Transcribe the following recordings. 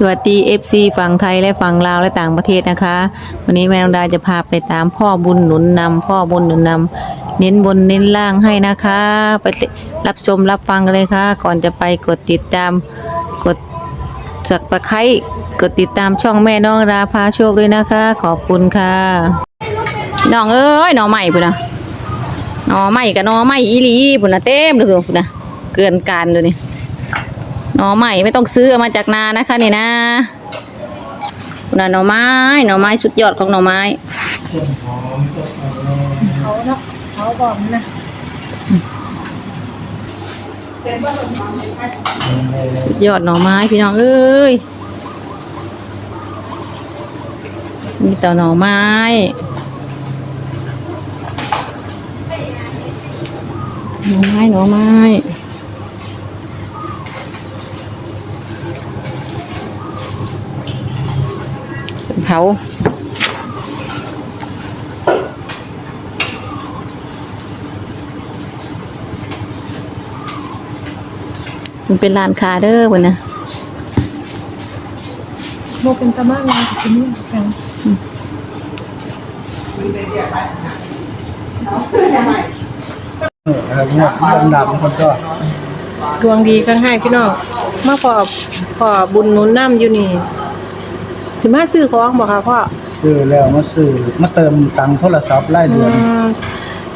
สวัสดี FC ฝั่งไทยและฝั่งลาวและต่างประเทศนะคะ วันนี้แม่นองดาจะพาไปตามพ่อบุญหนุนนำพ่อบุญหนุนนำเน้นบนเน้นล่างให้นะคะ ไปรับชมรับฟังกันเลยค่ะ ก่อนจะไปกดติดตามกดสักประไคร้กดติดตามช่องแม่น้องราพาโชคด้วยนะคะ ขอบคุณค่ะน้องเอ้ยน่องใหม่ปุ่นนะน่องใหม่กับน่องใหม่อีลีปุ่นนะเต็มเลยปุ่นนะเกินการดูนี่ หน่อใหม่ไม่ต้องซื้อเอามาจากนานะคะนี่นะน่ะหน่อไม้ หน่อไม้สุดยอดของหน่อไม้เขาเนาะเขาบอกนะสุดยอดหน่อไม้พี่น้องเอ้ยมีแต่หน่อไม้หน่อไม้หน่อไม้ เป็นเผามันเป็นร้านคาเด้อพุ่นนะโมเป็นตะมากเลยทีนี้แข็งเออหมวกดำๆคนก็ดวงดีข้างให้พี่น้องมาพอพอบุญหนุนน้ำอยู่นี่ สิมาซื้อของบอกค่ะพ่อซื้อแล้วมาซื้อมาเติมตังค์โทรศัพท์รายอืเดือน ม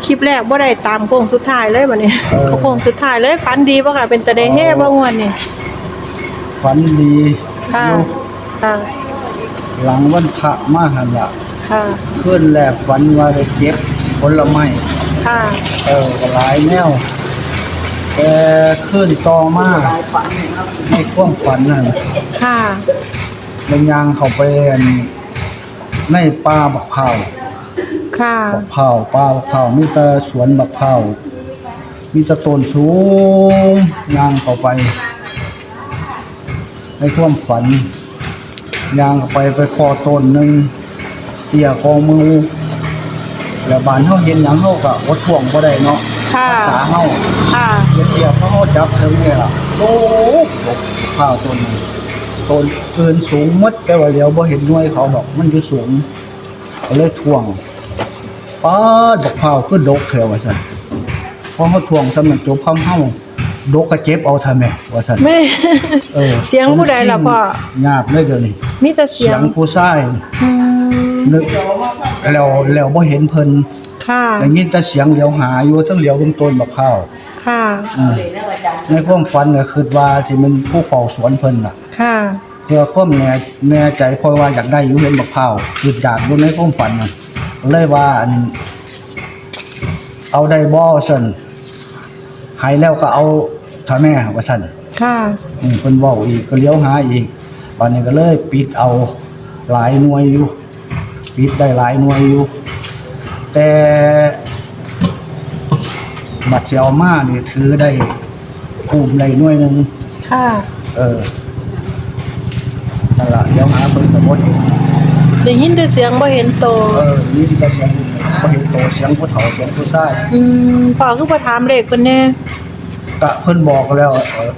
คลิปแรกบ่ได้ตามโค้งสุดท้ายเลยบัดนี้เออ โค้งสุดท้ายเลยฝันดีป่ะค่ะเป็นตะเดเฮ่บ่งวนนี่ฝันดีค่ะอยู่ค่ะหลังวันพระมาหันละค่ะขึ้นแรกฝันว่าได้เก็บผลไม้ค่ะเออก็หลายแนวแต่ขึ้นต่อมาในความฝันนั่นค่ะ เป็นยางเข้าไปอันในป่าบักข้าวค่ะบักข้าวป่าบักข้าวมีแต่สวนบักข้าวมีแต่ต้นสูงยางเข้าไปในความฝันยางเข้าไปไปคอต้นหนึ่งเตี้ยคอมือแล้วบานเฮาเห็นหยังเฮาก็อดท่วงบ่ได้เนาะค่ะภาษาเฮาค่ะเตี้ยๆเพราะเฮาจับถึงนี่ล่ะโอ้ข้าวต้นนี้ ต้นเกินสูงหมดแต่ว่าเดี๋ยวบ่เห็นหน่วยเขาดอกมันอยู่สูงก็เลยท่วงป๊าดบักพร้าวคือดกแถวว่าซั่นพอเฮาท่วงซำนั้นจบคำเฮาดกก็เจ็บเอาทำแม่ว่าซั่นแม่เออเสียงผู้ใดล่ะพ่อหยาบเลยเดี๋ยวนี้มีแต่เสีเสียยงงผู้ชายอืมนึกแล้วแล้วบ่เห็นเพิ่น ค่ะได้ยินแต่เสียงเหลียวหาอยู่ทั้งเหลียวเบิ่งต้นบักข้าวค่ะอืมในความฝันก็คิดว่าสิมันผู้เฝ้าสวนเพิ่นน่ะ ค่ะเพื่อความแน่แน่ใจเพราะว่าอยากได้อยู่เห็นบักข้าวคืออยากอยู่ในความฝันน่ะเลยว่าอันเอาได้บ่ซั่นหายแล้วก็เอาถ้าแม่ว่าซั่นค่ะอืมเพิ่นเว้าอีกก็เลี้ยวหาอีกบัดนี้ก็เลยปิดเอาหลายหน่วยอยู่ปิดได้หลายหน่วยอยู่ แต่บัตรสิเอามานี่ถือได้กลุ่มได้หน่วยหนึงค่ะเออนั่นล่ะเดี๋ยวหาเพิ่นก็บ่เห็นได้ยินแต่เสียงบ่เห็นโต เออนี่ก็เสียงบ่เห็นโตเสียงผู้เฒ่าเสียงผู้ชายอืมพ่อคือบ่ถามเลขเพิ่นแน่ก็เพิ่นบอกแล้วเออ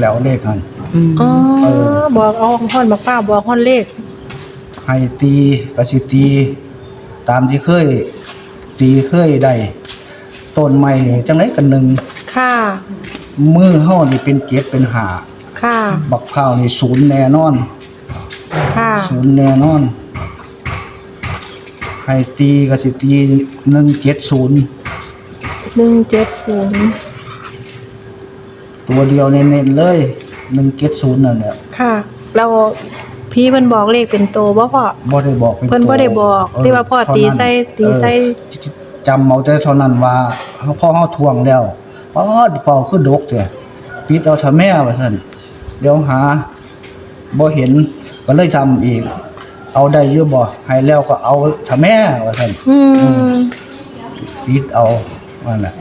แล้วเลขนั้นอ๋อเออบอกเอาฮ้อนบักป้าบอกฮ้อนเลขให้ตีก็สิตี ตามที่เคย ตีเคยได้ต้นไม้นี่จังไดกันหนึ่งค่ะ มือเฮานี่เป็นเกตเป็นหาค่ะ บักพร้าวนี่ศูนย์แน่นอน ค่ะ ศูนย์แน่นอนให้ตีก็สิตี170 170ตัวเดียวเน้นๆเลย170นั่นแหละค่ะ เราพี่เพิ่นบอกเลขเป็นโตบ่พ่อบ่ได้บอกเป็นเพิ่นบ่ได้บอกเออที่ว่าพ่อเท่ตีนั้นใส่ตีใส่เออ จำเอาแต่เท่านั้นว่าเฮาพ่อเฮาทวงแล้วป๊อดเป่าคือดกเด้ปิดเอาทำแม่ว่าซั่นเดี๋ยวหาบ่เห็นก็เลยทำอีก เอาได้อยู่บ่ให้แล้วก็เอาทำแม่ว่าซั่นอืมปิดเอาว่าน่ะ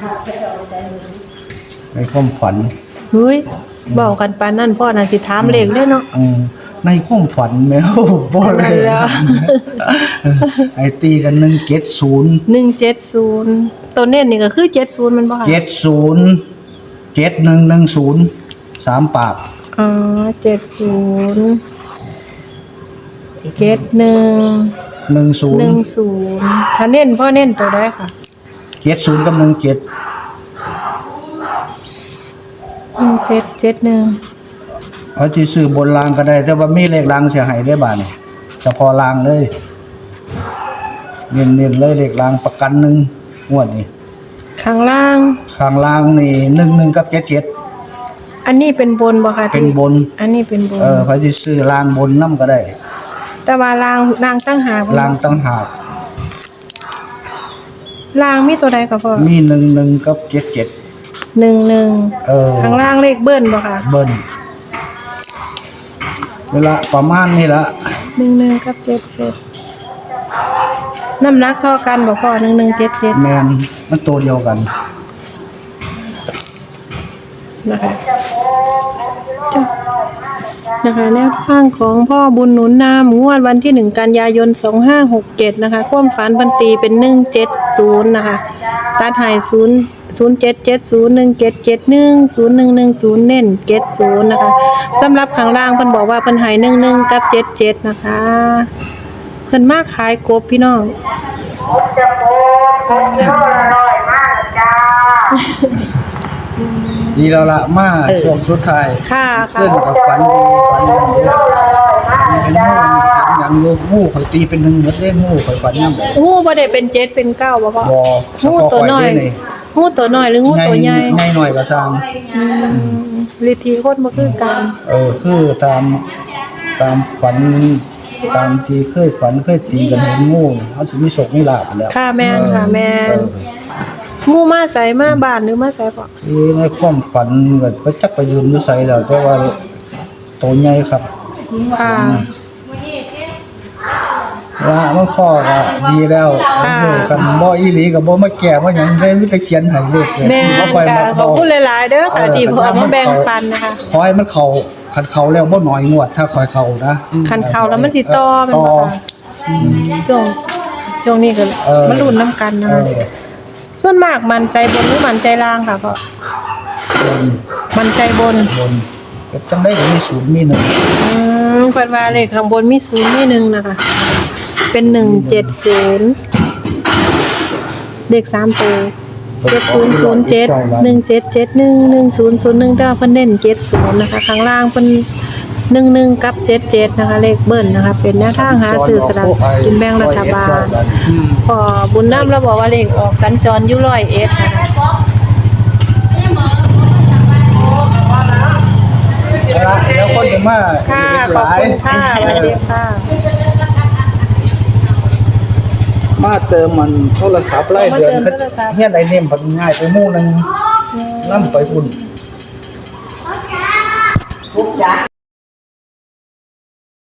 ในความฝันเฮ้ยบอกกันปานนั้นพ่อน่ะสิถามเลขเลยเนาะอืม ในความฝันแมวบ่เลนั่ยนแหละไอ้ตีกัน170 170ตัวเน้นนี่ก็คือ70มันบ่ค่ะเจ็ดศูนย์เจ็ดหนึ่งหนึ่งศูนย์สามปากอ๋อ70เจ็ดหนึ่งหนึ่งศูนหนึ่งย์ศูนย์ถ้าเน้นพ่อเน้นตัวได้ค่ะเจ็ดศูนย์กับหนึ่งเจ็ดหนึ่งเจ็ดเจ็ดหนึ่ง เอาที่ซื้อบนรางก็ได้ แต่ว่ามีเลขรางเสียหายได้บาทนี่เฉพาะรางเลยเน้นๆเลยเลขรางประกันหนึ่งงวดนี้ข้างล่าง ข้างล่างนี่หนึ่งหนึ่งกับเจ็ดเจ็ดอันนี้เป็นบนบ่คะที่เป็นบน อันนี้เป็นบน เออพอที่ซื้อรางบนน้ำก็ได้ แต่ว่าล่างล่างตั้งหากรางตั้งหากล่างมีตัวใดก็พอมีหนึ่งหนึ่งกับเจ็ดเจ็ดหนึ่งหนึ่งเออข้างล่างเลขเบิ้ลบ่ค่ะเบิ้ล เวลาประมาณนี้ละหนึ่งหนึ่งกับเจ็ดเจ็ดน้ำหนักเท่ากันบ่พอหนึ่งหนึ่งเจ็ดเจ็ดแมนมันตัวเดียวกันนะคะจ้ะนะคะแนวทางของพ่อบุญหนุนนามงวดวันที่หนึ่งกันยายนสองห้าหกเจ็ดนะคะ ความฝันบันตีเป็นหนึ่งเจ็ดศูนย์นะคะตัดหายศูนย์ ศูนย์เจ็ดเจ็ดศูนย์หนึ่งเจ็ดเจ็ดหนึ่งศูนย์หนึ่งหนึ่งศูนย์เน้นเจ็ดศูนย์นะคะสำหรับข้างล่างเพิ่นบอกว่าเพิ่นใหายหนึ่งหนึ่งกับเจ็ดเจ็ดนะคะเพิ่นมาขายกบพี่น้องดีแล้วละมาช่วงสุดท้ายค่ะค่ะขึ้นกับฝันดีฝันอย่างเดียวเป็นงูอย่างโยงูข่อยตีเป็นหนึ่งหมดเลยงูข่อยฝันยังไงงูบ่ได้เป็นเจ็ดเป็นเก้าบ่พ่อบ่เฉงูพาะตัวข่อยน้อยได้เลย งูตัวน้อยหรืองูตัวใหญ่ใหญ่หน่อยก็สร้างอืมลิทีโคตรบ่คือกันเออคือตามตามฝันตามที่เคยฝันเคยตีกันเห็นงูเขาสิมีโศกมีลาภแล้วค่ะแม่นค่ะแม่นเอองูมาใส่มาบ้านหรือมาใส่พ่อที่ในความฝันเกิดไปจักไปยืนอยู่ไสแล้วแต่ว่าตัวใหญ่ครับค่ะ ว่ามันข้อก็ดีแล้วค่ะเออคันบ่อีหลีก็บ่มาแก้บ่หยังได้มีแต่เขียนให้เลขเลยแม่นบ่ค่อยค่ะมาขอเข้าบคุณหลาย ๆ เด้อค่ะที่พ่อมาแบ่งปันนะคะ ขอให้มันเข้าคันเข้าแล้วบ่น้อยงวด ถ้าคอยเข้านะคันเข้าแล้วมันสิต่อแม่นต่อบ่คะช่วงช่วงนี้ก็เออ มันลุ้นน้ำกันนะเอคะอส่วนมากมันใจบนหรือมันใจล่างค่ะพ่อบนมันใจบนบนก็จังได้ก็มีศูนย์มีหนึ่งอืมเพิ่นว่าเลขข้างบนมีศูนย์มีหนึ่งนะคะ เป็นหนึ่งเจ็ดศูนย์เลขสามตัวเจ็ดศูนย์ศูนย์เจ็ดหนึ่งเจ็ดเจ็ดหนึ่งหนึ่งศูนย์ศูนย์หนึ่งแต่ว่าเพิ่นเน้นเจ็ดศูนย์นะคะข้างล่างเพิ่นหนึ่งหนึ่งกับเจ็ดเจ็ดนะคะ เลขเบิ้ลนะคะ เป็นแนวทางหาซื้อสลากกินแบ่งรัฐบาลอืมพอบุญน้ำเราบอกว่าเลขออกสัญจรอยุร้อยเอ็ดนะคะเอาละแล้วคนจะมาค่ะหขอบลายคุณค่ะสวัสดีค่ะ มาเติมมันโทรศัพท์ไล่เดือนเติมโทรศัพท์เฮียนไอเนมมันง่ายไปหมู่หนึงนำไปพุ่น